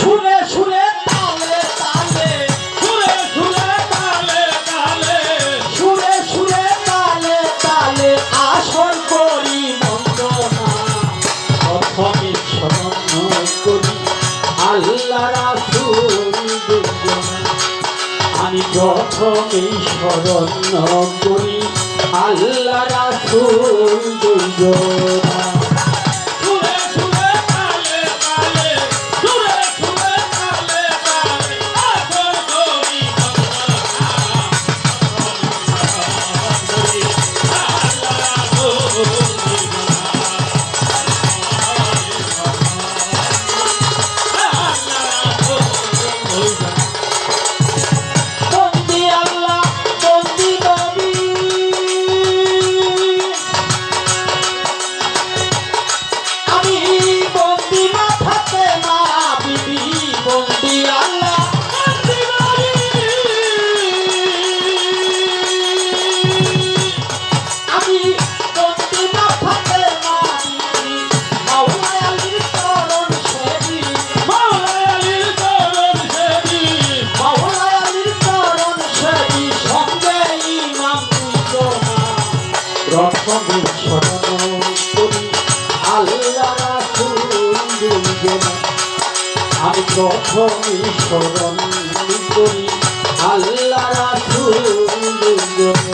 সুরে সুরে, তালে তালে। সুরে সুরে, তালে তালে। সুরে সুরে, তালে তালে। আসর করি প্রথমে স্মরণ করি আল্লাহ রাসূল দুজনা। আমি প্রথমে স্মরণ করি। আল্লাহ দুইজনা